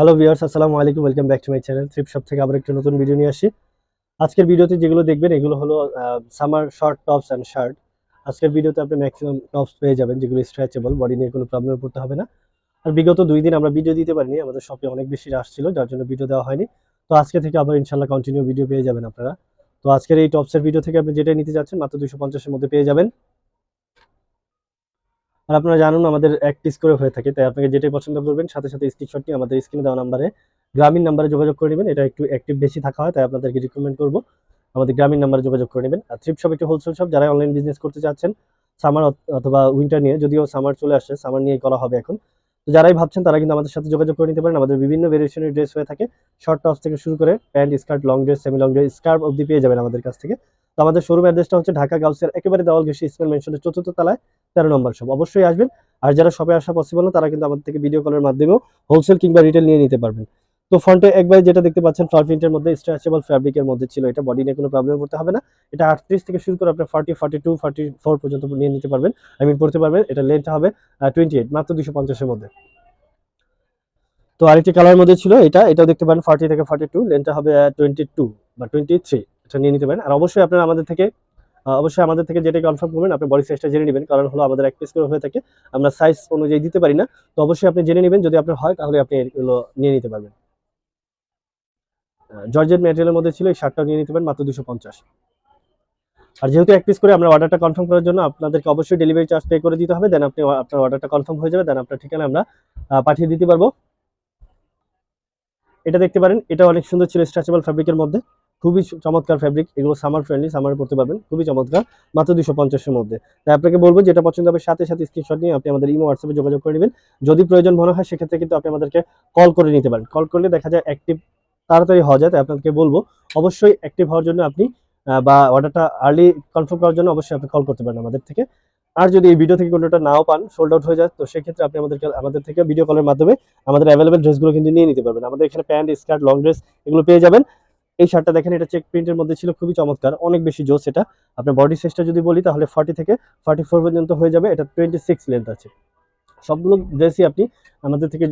Hello viewers আসসালামু আলাইকুম welcome back to my channel thrift shop থেকে আবার একটা নতুন ভিডিও নিয়ে আসি। আজকের ভিডিওতে যেগুলো দেখবেন, এগুলো হলো summer short tops and shirt আজকের ভিডিওতে আপনি ম্যাক্সিমাম টপস পেয়ে যাবেন, যেগুলো স্ট্রেচেবল বডি নিয়ে কোনো প্রবলেমে পড়তে হবে না। আর বিগত দুই দিন আমরা ভিডিও দিতে পারিনি, আমাদের শপে অনেক বেশি রাশ ছিল, যার জন্য ভিডিও দেওয়া হয়নি। তো আজকে থেকে আবার ইনশাল্লাহ কন্টিনিউ ভিডিও পেয়ে যাবেন আপনারা। তো আজকের এই টপসের ভিডিও থেকে আপনি যেটা নিতে যাচ্ছেন, মাত্র দুশো পঞ্চাশের মধ্যে পেয়ে যাবেন। আর আপনারা জানুন আমাদের এক করে হয়ে থাকে, তাই আপনাকে যেটাই পছন্দ করবেন, সাথে সাথে স্ক্রিনশট নিয়ে আমাদের স্ক্রিনে দেওয়া নাম্বারে গ্রামীণ নাম্বারে যোগাযোগ করে নেবেন, এটা একটু অ্যাক্টিভ বেশি থাকা হয়, তাই আপনাদেরকে রিকমেন্ড করব। আমাদের গ্রামীণ নাম্বারে যোগাযোগ করে নেবেন। আর থ্রিপ শপ একটি হোলসেল শপ যারা অনলাইন বিজনেস করতে চাচ্ছেন সামার অথবা উইন্টার নিয়ে, যদিও সামার চলে আসছে সামার নিয়ে করা হবে এখন। তো যারাই ভাবছেন, তারা কিন্তু আমাদের সাথে যোগাযোগ করে নিতে পারেন। আমাদের বিভিন্ন ভেরিয়েশনের ড্রেস হয়ে থাকে শর্ট টপস থেকে শুরু করে pant skirt long dress semi long dress skirt অবধি পেয়ে যাবেন আমাদের কাছ থেকে। তো আমাদের শোরুম অ্যাড্রেসটা হচ্ছে ঢাকা গাউসিয়ার, একেবারে দেওয়াল ঘেসি ইসমাইল মেনশনের চতুর্থ তলায়। তেরো নম্বর শপ অবশ্যই আসবেন। আর যারা শপে আসা পসিবল না, তারা কিন্তু আমাদের থেকে ভিডিও কলের মাধ্যমেও হোলসেল কিংবা রিটেল নিয়ে নিতে পারবেন। তো ফ্রন্টে একবার যেটা দেখতে পাচ্ছেন ফ্লার প্রিন্টের মধ্যে স্ট্রেচেবল ফ্যাব্রিকের মধ্যে ছিল। এটা বডি নিয়ে কোনো প্রবলেম করতে হবে না। এটা আটত্রিশ থেকে শুরু করে আপনার forty forty two forty four পর্যন্ত নিয়ে নিতে পারবেন। আই মিন পড়তে পারবেন। এটা লেন্থটা হবে টোয়েন্টি এইট মাত্র দুশো পঞ্চাশের মধ্যে। তো আরেকটি কালার মধ্যে ছিল এটা। এটাও দেখতে পারেন ফর্টি থেকে ফর্টি টু লেন্থটা হবে টোয়েন্টি টু বা টোয়েন্টি থ্রি এটা নিয়ে নিতে পারেন। আর অবশ্যই আপনারা আমাদের থেকে অবশ্যই আমাদের থেকে যেটা কনফার্ম করবেন, আপনি বডি সাইজটা জেনে নেবেন, কারণ হলো আমাদের এক পিস করে হয়ে থাকে, আমরা সাইজ অনুযায়ী দিতে পারি না। তো অবশ্যই আপনি জেনে নেবেন, যদি আপনার হয়, তাহলে আপনি এগুলো নিয়ে নিতে পারবেন। জর্জেট ম্যাটেরিয়ালের মধ্যে ছিল, এই শার্টটাও নিয়ে নিতে পারেন, মাত্র দুশো পঞ্চাশ। আর যেহেতু এক পিস করে আমরা অর্ডারটা কনফার্ম করার জন্য আপনাদেরকে অবশ্যই ডেলিভারি চার্জ পে করে দিতে হবে দেন আপনি আপনার অর্ডারটা কনফার্ম হয়ে যাবে দেন আপনার ঠিকানা আমরা পাঠিয়ে দিতে পারব। এটা দেখতে পারেন, এটা অনেক সুন্দর ছিল স্ট্রেচেবল ফ্যাব্রিকের মধ্যে। খুবই চমৎকার ফ্যাব্রিক এগুলো সামার ফ্রেন্ডলি সামারে পড়তে পারবেন। খুবই চমৎকার। মাত্র দুশো পঞ্চাশের মধ্যে। তাই আপনাকে বলব, যেটা পছন্দ হবে, সাথে সাথে স্ক্রিনশট নিয়ে আপনি আমাদের ইমো হোয়াটসঅ্যাপে যোগাযোগ করে নেবেন। যদি প্রয়োজন মনে হয়, সেক্ষেত্রে কিন্তু আপনি আমাদেরকে কল করে নিতে পারেন। কল করলে দেখা যায় অ্যাক্টিভ তাড়াতাড়ি হওয়া যায়। তাই আপনাকে বলব, অবশ্যই অ্যাক্টিভ হওয়ার জন্য আপনি বা অর্ডারটা আর্লি কনফার্ম করার জন্য অবশ্যই আপনি কল করতে পারেন আমাদের থেকে। আর যদি এই ভিডিও থেকে কোনোটা নাও পান সোল্ড আউট হয়ে যায়, তো সেক্ষেত্রে আপনি আমাদেরকে, আমাদের থেকে ভিডিও কলের মাধ্যমে আমাদের অ্যাভেলেবেল ড্রেসগুলো কিন্তু নিয়ে নিতে পারবেন। আমাদের এখানে প্যান্ট স্কার্ট লং ড্রেস এগুলো পেয়ে যাবেন। এই শার্টটা দেখেন, এটা চেক প্রিন্টের মধ্যে ছিল, খুবই চমৎকার। অনেক বেশি জোস এটা। আপনার বডি সাইজটা যদি বলি, তাহলে ফর্টি থেকে ফর্টি ফোর পর্যন্ত হয়ে যাবে। এটা টোয়েন্টি সিক্স লেন্থ আছে। সবগুলো ড্রেসই আপনি আমাদের থেকে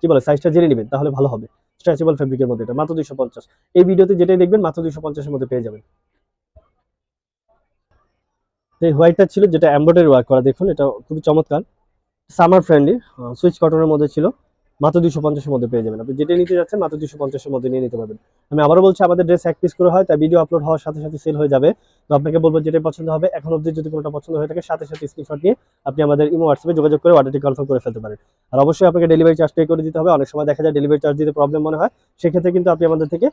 কি বলে সাইজটা জেনে নেবেন, তাহলে ভালো হবে। স্ট্রেচেবল ফেব্রিকের মধ্যে এটা, মাত্র দুশো পঞ্চাশ। এই ভিডিওতে যেটাই দেখবেন, মাত্র দুশো পঞ্চাশের মধ্যে পেয়ে যাবেন। এই হোয়াইটটা ছিল, যেটা এমব্রয়ডারি ওয়ার্ক করা, দেখুন, এটা খুবই চমৎকার। সামার ফ্রেন্ডলি সুইচ কটনের মধ্যে ছিল। মাত্র দুশো পঞ্চাশের মধ্যে পেয়ে যাবেন। আপনি যেটা নিতে যাচ্ছেন, মাত্র দুশো পঞ্চাশের মধ্যে নিয়ে নিতে পারবেন। আমি আবারও বলছি, আমাদের ড্রেস এক পিস করে হয়, তাই ভিডিও আপলোড হওয়ার সাথে সাথে সেল হয়ে যাবে। তো আপনাকে বলব, যেটাই পছন্দ হবে, এখন অবধি যদি কোনোটা পছন্দ হয়ে থাকে, সাথে সাথে স্ক্রিনশট নিয়ে আপনি আমাদের ইমো হোয়াটসঅ্যাপে যোগাযোগ করে অর্ডারটি কনফার্ম করে ফেলতে পারেন। আর অবশ্যই আপনাকে ডেলিভারি চার্জ পে করে দিতে হবে। অনেক সময় দেখা যায় ডেলিভারি চার্জ দিতে প্রবলেম মনে হয়। সেক্ষেত্রে কিন্তু আপনি আমাদের থেকে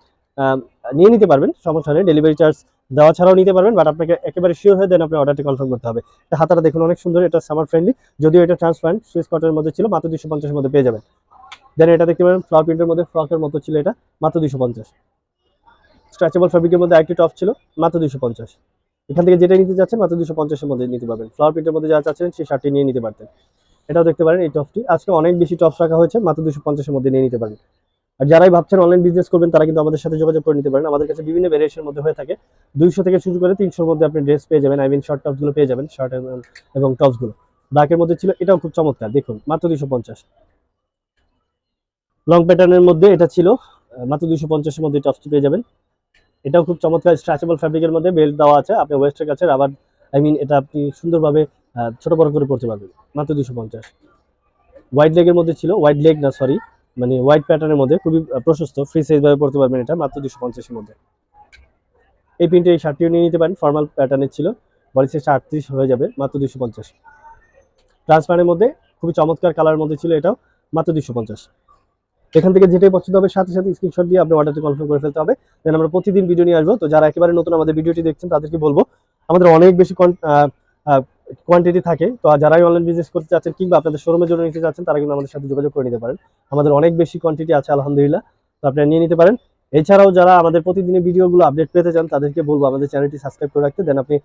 নিয়ে নিতে পারবেন। সমস্যা নেই ডেলিভারি চার্জ দেওয়া ছাড়াও নিতে পারবেন বাট আপনাকে একেবারে শিওর হয়ে দেন আপনি অর্ডারটি কনফার্ম করতে হবে। হাতাটা দেখুন, অনেক সুন্দর, এটা সামার ফ্রেন্ডলি যদিও এটা ট্রান্সপারেন্ট সুইচ কটনের মধ্যে ছিল, মাত্র দুশো পঞ্চাশের মধ্যে পেয়ে যাবেন। দেন এটা দেখতে পারেন ফ্লাওয়ার প্রিন্টের মধ্যে ফ্রকের মতো ছিল এটা, মাত্র দুশো পঞ্চাশ। স্ট্রেচেবল ফ্যাব্রিকের মধ্যে একটি টপ ছিল, মাত্র দুশো পঞ্চাশ। এখান থেকে যেটা নিতে যাচ্ছেন মাত্র দুশো পঞ্চাশের মধ্যে নিতে পারবেন। ফ্লাওয়ার প্রিন্টের মধ্যে যা চাচ্ছেন, সেই শার্টটি নিয়ে নিতে পারতেন। এটাও দেখতে পারেন, এই টপটি আজকে অনেক বেশি টপস রাখা হয়েছে, মাত্র দুশো পঞ্চাশের মধ্যে নিয়ে নিতে পারেন। আর যারাই ভাবছেন অনলাইন বিজনেস করবেন, তারা কিন্তু আমাদের সাথে যোগাযোগ করে নিতে পারেন। আমাদের কাছে বিভিন্ন ভ্যারিয়েশনের মধ্যে হয়ে থাকে। দুইশো থেকে শুরু করে তিনশোর মধ্যে আপনি ড্রেস পেয়ে যাবেন আই মিন শর্ট টপসগুলো পেয়ে যাবেন শার্ট এবং টপসগুলো ব্ল্যাকের মধ্যে ছিল, এটাও খুব চমৎকার, দেখুন, মাত্র দুশো পঞ্চাশ। লং প্যাটার্নের মধ্যে এটা ছিল মাত্র দুশো পঞ্চাশের মধ্যে টপসটি পেয়ে যাবেন। এটাও খুব চমৎকার স্ট্রেচেবল ফ্যাব্রিকের মধ্যে বেল্ট দেওয়া আছে, আপনি ওয়েস্টের কাছে আবার আই মিন এটা আপনি সুন্দরভাবে ছোট বড় করে পড়তে পারবেন, মাত্র দুশো পঞ্চাশ। হোয়াইট লেগের মধ্যে ছিল হোয়াইট লেগ না সরি মানে হোয়াইট প্যাটার্নের মধ্যে খুবই প্রশস্ত ফ্রি সাইজ ভাবে পড়তে পারবেন এটা, মাত্র দুশো পঞ্চাশের মধ্যে। এই প্রিন্টে এই শার্টটিও নিয়ে নিতে পারেন ফর্মাল প্যাটার্নের ছিল বডি সাইজটা আটত্রিশ হয়ে যাবে, মাত্র দুশো পঞ্চাশ। ট্রান্সপারের মধ্যে খুবই চমৎকার কালার মধ্যে ছিল এটাও, মাত্র দুশো পঞ্চাশ। এখান থেকে যেটাই পছন্দ হবে, সাথে সাথে স্ক্রিনশট দিয়ে আপনি অর্ডারটি কনফার্ম করে ফেলতে হবে। দেন আমরা প্রতিদিন ভিডিও নিয়ে আসব। তো যারা একেবারে নতুন আমাদের ভিডিওটি দেখছেন, তাদেরকে বলব, আমাদের অনেক বেশি কোয়ান্টিটি থাকে। তো যারাই অনলাইন বিজনেস করতে চাচ্ছেন কিংবা আপনাদের শোরুমের জন্য নিতে চাচ্ছেন, তারা কিন্তু আমাদের সাথে যোগাযোগ করে নিতে পারেন। আমাদের অনেক বেশি কোয়ান্টিটি আছে, আলহামদুলিল্লাহ। তো আপনারা নিয়ে নিতে পারেন। এছাড়াও যারা আমাদের প্রতিদিনের ভিডিওগুলো আপডেট পেতে চান, তাদেরকে বলব, আমাদের চ্যানেলটি সাবস্ক্রাইব করে রাখতে। দেন আপনি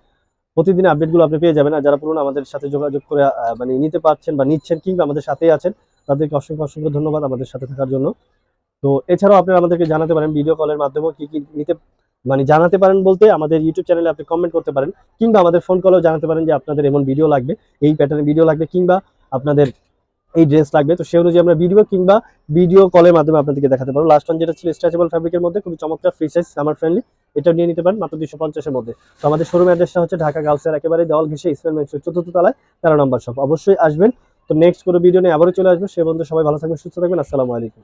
প্রতিদিন আপডেটগুলো আপনি পেয়ে যাবেন। আর যারা পুরনো আমাদের সাথে যোগাযোগ করে মানে নিতে পারছেন বা নিচ্ছেন কিংবা আমাদের সাথেই আছেন তাদেরকে অসংখ্য অসংখ্য ধন্যবাদ আমাদের সাথে থাকার জন্য। তো এছাড়াও আপনারা আমাদেরকে জানাতে পারেন ভিডিও কলের মাধ্যমে কি কি নিতে মানে জানাতে পারেন বলতে আমাদের ইউটিউব চ্যানেলে আপনি কমেন্ট করতে পারেন, কিংবা আমাদের ফোন কলেও জানাতে পারেন যে আপনাদের এমন ভিডিও লাগবে, এই প্যাটার্নের ভিডিও লাগবে, কিংবা আপনাদের এই ড্রেস লাগবে। তো সেই অনুযায়ী আমরা ভিডিও কিংবা ভিডিও কলের মাধ্যমে আপনাদেরকে দেখাতে পারব। লাস্ট ওয়ান যেটা ছিল স্ট্রেচেবল ফ্যাব্রিকের মধ্যে, খুবই চমৎকার ফ্রি সাইজ আমার ফ্রেন্ডলি এটা নিয়ে নিতে পারেন, মাত্র দুশো পঞ্চাশের মধ্যে। তো আমাদের শোরুম অ্যাড্রেসটা হচ্ছে ঢাকা গার্লসের একেবারে দেওয়াল ঘেসে ইসলাম চতুর্থ তলায় তেরো নম্বর শপ অবশ্যই আসবেন তো নেক্সট কোনো ভিডিও নিয়ে আবারও চলে আসব। সে বন্ধু সবাই ভালো থাকবেন, সুস্থ থাকবেন। আসসালামু আলাইকুম।